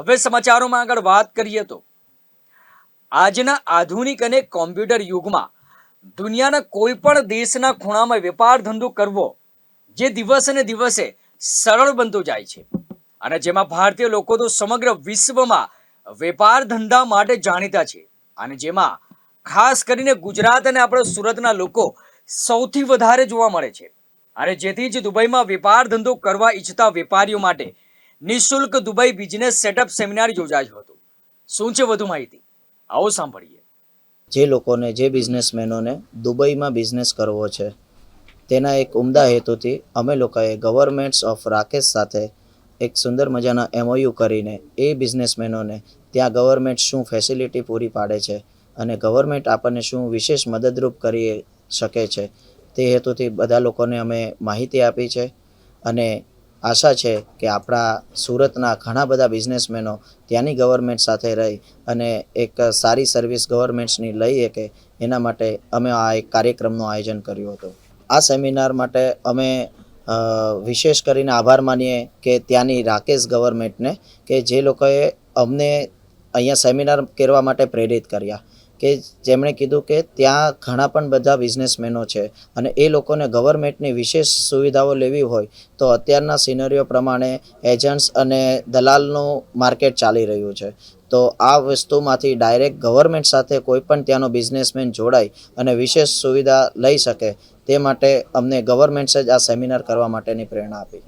હવે સમાચારોમાં આગળ વાત કરીએ તો આજના આધુનિક અને કોમ્પ્યુટર યુગમાં દુનિયાના કોઈ પણ દેશના ખૂણામાં વેપાર ધંધો કરવો જે દિવસે દિવસે સરળ બનતો જાય છે. અને જેમાં ભારતીય લોકો તો સમગ્ર વિશ્વમાં વેપાર ધંધા માટે જાણીતા છે. અને જેમાં ખાસ કરીને ગુજરાત અને આપણા સુરતના લોકો સૌથી વધારે જોવા મળે છે. અને જેથી જ દુબઈમાં વેપાર ધંધો કરવા ઈચ્છતા વેપારીઓ માટે નિઃશુલ્ક દુબઈ બિઝનેસ સેટઅપ સેમિનાર યોજાયો હતો. શું છે વધુ માહિતી? આવો સાંભળીએ. જે લોકોને, જે બિઝનેસમેનોને દુબઈમાં બિઝનેસ કરવો છે, તેના એક ઉમદા હેતુથી અમે લોકોએ ગવર્મેન્ટ્સ ઓફ રાકેશ સાથે એક સુંદર મજાના એમઓયુ કરીને એ બિઝનેસમેનોને ત્યાં ગવર્મેન્ટ શું ફેસિલિટી પૂરી પાડે છે અને ગવર્મેન્ટ આપણને શું વિશેષ મદદરૂપ કરી શકે છે તે હેતુથી બધા લોકોને અમે માહિતી આપી છે અને આશા છે કે આપણા સુરતના ઘણા બધા બિઝનેસમેનો ત્યાંની ગવર્મેન્ટ સાથે રહી અને એક સારી સર્વિસ ગવર્મેન્ટ્સની લઈ શકે એના માટે અમે આ એક કાર્યક્રમનું આયોજન કર્યું હતું. આ સેમિનાર માટે અમે વિશેષ કરીને આભાર માનીએ કે ત્યાંની રાકેશ ગવર્મેન્ટને કે જે લોકોએ અમને અહીંયા સેમિનાર કરવા માટે પ્રેરિત કર્યા. કે જેમણે કીધું કે ત્યાં ઘણા પણ બધા બિઝનેસમેનો છે અને એ લોકોને ગવર્મેન્ટની વિશેષ સુવિધાઓ લેવી હોય તો અત્યારના સિનરીઓ પ્રમાણે એજન્ટ્સ અને દલાલનું માર્કેટ ચાલી રહ્યું છે. તો આ વસ્તુમાંથી ડાયરેક્ટ ગવર્મેન્ટ સાથે કોઈ પણ ત્યાંનો બિઝનેસમેન જોડાય અને વિશેષ સુવિધા લઈ શકે તે માટે અમને ગવર્મેન્ટ્સે જ આ સેમિનાર કરવા માટેની પ્રેરણા આપી.